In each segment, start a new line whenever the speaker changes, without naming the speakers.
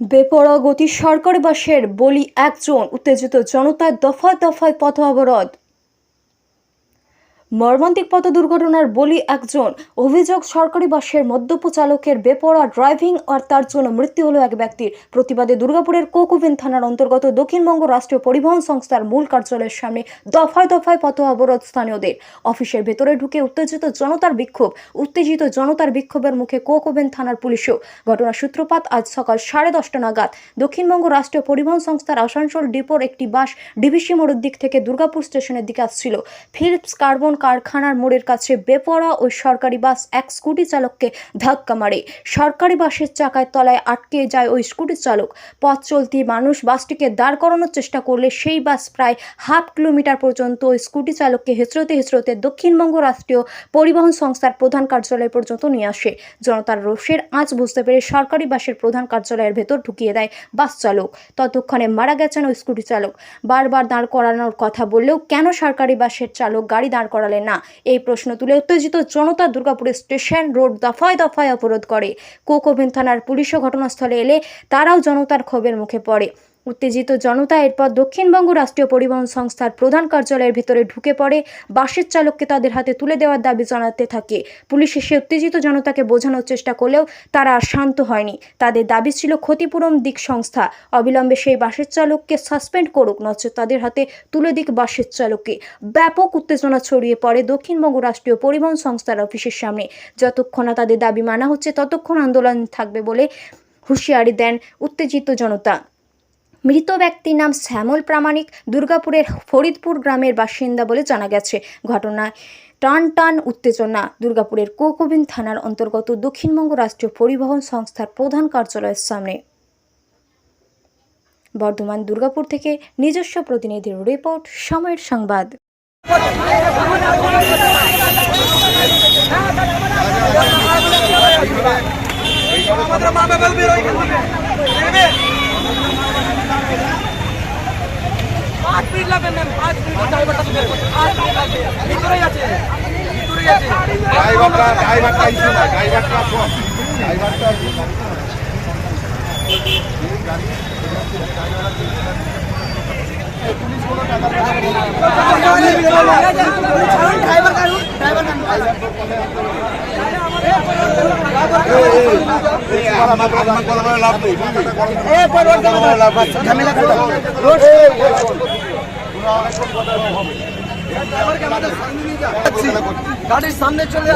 বেপরোয়া গতি সরকারি বাসের বলি একজন উত্তেজিত জনতার দফায় দফায় পথ অবরোধ। মর্মান্তিক পথ দুর্ঘটনার বলি একজন। অভিযোগ, সরকারি বাসের মদ্যপ চালকের বেপরোয়া ড্রাইভিং আর তার জন্য মৃত্যু হলো এক ব্যক্তির। প্রতিবাদে দুর্গাপুরের কোকুবিন থানার অন্তর্গত দক্ষিণবঙ্গ রাষ্ট্রীয় পরিবহন সংস্থার মূল কার্যালয়ের সামনে দফায় দফায় পথ অবরোধ স্থানীয়দের। অফিসের ভেতরে ঢুকে উত্তেজিত জনতার বিক্ষোভ, উত্তেজিত জনতার বিক্ষোভের মুখে কোকুবেন থানার পুলিশও। ঘটনার সূত্রপাত আজ সকাল সাড়ে দশটা নাগাদ। দক্ষিণবঙ্গ রাষ্ট্রীয় পরিবহন সংস্থার আসানসোল ডিপোর একটি বাস ডিভিসি মোড়ের দিক থেকে দুর্গাপুর স্টেশনের দিকে আসছিল। ফিলিপস কার্বন কারখানার মোড়ের কাছে বেপরোয়া ওই সরকারি বাস এক স্কুটি চালককে ধাক্কা মারে। সরকারি বাসের চাকায় তলায় আটকে যায় ওই স্কুটি চালক। পথ চলতি মানুষ বাসটিকে দাঁড় করানোর চেষ্টা করলে সেই বাস প্রায় হাফ কিলোমিটার পর্যন্ত ওই স্কুটি চালককে হেঁচড়তে হেঁচড়তে দক্ষিণবঙ্গ রাষ্ট্রীয় পরিবহন সংস্থার প্রধান কার্যালয় পর্যন্ত নিয়ে আসে। জনতার রোষের আঁচ বুঝতে পেরে সরকারি বাসের প্রধান কার্যালয়ের ভেতর ঢুকিয়ে দেয় বাস চালক। ততক্ষণে মারা গেছেন ওই স্কুটি চালক। বারবার দাঁড় করানোর কথা বললেও কেন সরকারি বাসের চালক গাড়ি দাঁড় করালেন না। এই প্রশ্ন তুলে উত্তেজিত জনতা দুর্গাপুরের স্টেশন রোড দফায় দফায় অবরোধ করে। কোকোভিন থানার পুলিশও ঘটনাস্থলে এলে তারাও জনতার ক্ষোভের মুখে পড়ে। উত্তেজিত জনতা এরপর দক্ষিণবঙ্গ রাষ্ট্রীয় পরিবহন সংস্থার প্রধান কার্যালয়ের ভিতরে ঢুকে পড়ে, বাসের চালককে তাদের হাতে তুলে দেওয়ার দাবি জানাতে থাকে। পুলিশ এসে উত্তেজিত জনতাকে বোঝানোর চেষ্টা করলেও তারা শান্ত হয়নি। তাদের দাবি ছিল ক্ষতিপূরণ দিক সংস্থা। অবিলম্বে সেই বাসের চালককে সাসপেন্ড করুক, নচেত তাদের হাতে তুলে দিক বাসের চালককে। ব্যাপক উত্তেজনা ছড়িয়ে পড়ে দক্ষিণবঙ্গ রাষ্ট্রীয় পরিবহন সংস্থার অফিসের সামনে। যতক্ষণ তাদের দাবি মানা হচ্ছে, ততক্ষণ আন্দোলন থাকবে বলে হুঁশিয়ারি দেন উত্তেজিত জনতা। মৃত ব্যক্তির নাম শ্যামল প্রামাণিক, দুর্গাপুরের ফরিদপুর গ্রামের বাসিন্দা বলে জানা গেছে। ঘটনায় টান টান উত্তেজনা। দুর্গাপুরের কোকবিন থানার অন্তর্গত দক্ষিণবঙ্গ রাষ্ট্রীয় পরিবহন সংস্থার প্রধান কার্যালয়ের সামনে। বর্ধমান দুর্গাপুর থেকে নিজস্ব প্রতিনিধির রিপোর্ট, সময়ের সংবাদ।
মা বাবা বের গেছে নেবে পাঁচ মিনিট লাগবে ম্যাম পাঁচ মিনিট ড্রাইভারটা তো বের করতে পাঁচ মিনিট লাগবে ভিতরেই আছে ভিতরেই আছে
ড্রাইভারটা ড্রাইভারটা ইস্যু না ড্রাইভারটা ড্রাইভারটা লাভ নেই
গাড়ির সামনে চলে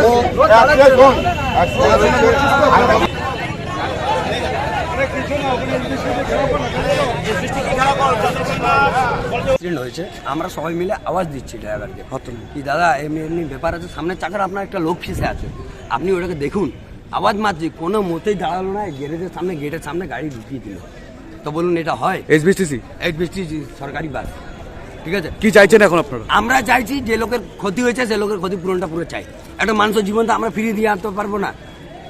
আমরা সবাই মিলে আওয়াজ দিচ্ছি ড্রাইভারকে কি দাদা, এমনি এমনি ব্যাপার আছে? সামনের চাকার আপনার একটা লোক ফিসে আছে। আপনি ওটাকে দেখুন। আওয়াজ মারছি কোনো মতেই দাঁড়াল না গ্যারেজের সামনে গেটের সামনে গাড়ি ঢুকিয়ে দিল। তো বলুন এটা হয়?
এসবিএসটিসি
এই বৃষ্টি সরকারি বাস। ঠিক আছে?
কি চাইছেন এখন আপনারা?
আমরা চাইছি যে লোকের ক্ষতি হয়েছে সে লোকের ক্ষতিপূরণটা পুরো চাই। একটা মানুষের জীবন তো আমরা ফিরিয়ে দিয়ে আনতে পারব না।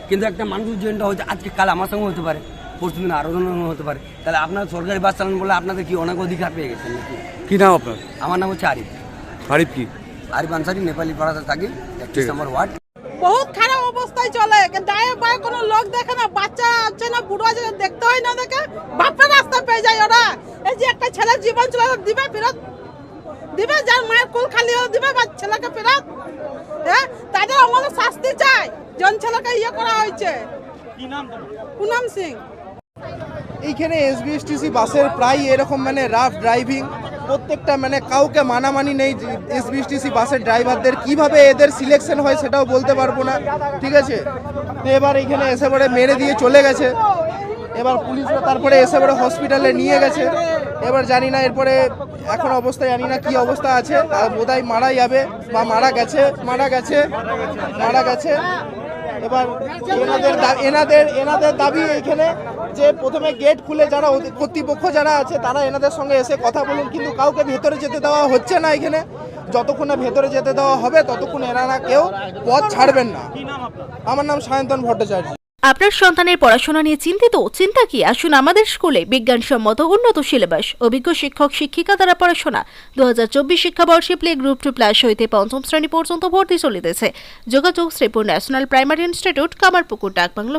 কিন্তু একটা মানুষের জীবনটা হচ্ছে আজকে কাল আমার সঙ্গে হতে পারে পরশু দিন আরও জনের হতে পারে। তাহলে আপনার সরকারি বাস চালান বলে আপনাদের কি অনেক অধিকার পেয়ে গেছেন নাকি?
কি নাম আপনার?
আমার নাম হচ্ছে আরিফ।
আরিফ কি?
আরিফ আনসারি নেপালি পাড়াতে থাকি একত্রিশ নম্বর ওয়ার্ড।
বহুত খারাপ অবস্থায় চলে। দায়ে বায়ে কোনো লোক দেখে না বাচ্চা আছে না বুড়ো আছে দেখতে হয় না দেখে বাপের রাস্তা পেয়ে যায় ওরা। এই যে একটা ছেলের জীবন চলে দিবে ফেরত? দিবে? যার মায়ের কুল খালি হয়ে দিবে? বা ছেলেকে ফেরত? হ্যাঁ তাদের আমাদের শাস্তি চাই। জন ছেলেকে ইয়ে করা হয়েছে। পুনাম সিং।
এইখানে এসবিএসটিসি বাসের প্রায় এরকম মানে রাফ ড্রাইভিং প্রত্যেকটা মানে কাউকে মানামানি নেই এসবিএসটিসি বাসের ড্রাইভারদের। কীভাবে এদের সিলেকশন হয় সেটাও বলতে পারব না। ঠিক আছে? তো এবার এখানে এসে পরে মেরে দিয়ে চলে গেছে। এবার পুলিশরা তারপরে এসে পরে হসপিটালে নিয়ে গেছে। এবার জানি না এরপরে এখন অবস্থা, জানি না কি অবস্থা আছে। আর বোধহয় মারা যাবে বা মারা গেছে মারা গেছে মারা গেছে। এবার এনাদের এনাদের এনাদের দাবি এখানে যে প্রথমে গেট খুলে যারা কর্তৃপক্ষ যারা আছে তারা এনাদের সঙ্গে এসে কথা বলুন কিন্তু কাউকে ভেতরে যেতে দেওয়া হচ্ছে না এখানে। যতক্ষণ না ভেতরে যেতে দেওয়া হবে ততক্ষণ এনারা কেউ পথ ছাড়বেন না। আমার নাম সায়ন্তন ভট্টাচার্য।
আপনার সন্তানের পড়াশোনা নিয়ে চিন্তিত চিন্তা কি? আসুন আমাদের স্কুলে বিজ্ঞানসম্মত উন্নত সিলেবাস অভিজ্ঞ শিক্ষক শিক্ষিকা দ্বারা পড়াশোনা। দু হাজার চব্বিশ শিক্ষাবর্ষে প্লে গ্রুপ টু প্লাস হইতে পঞ্চম শ্রেণি পর্যন্ত ভর্তি চলিতেছে। যোগাযোগ Sripur national primary institute Kamarpukur Dakbangla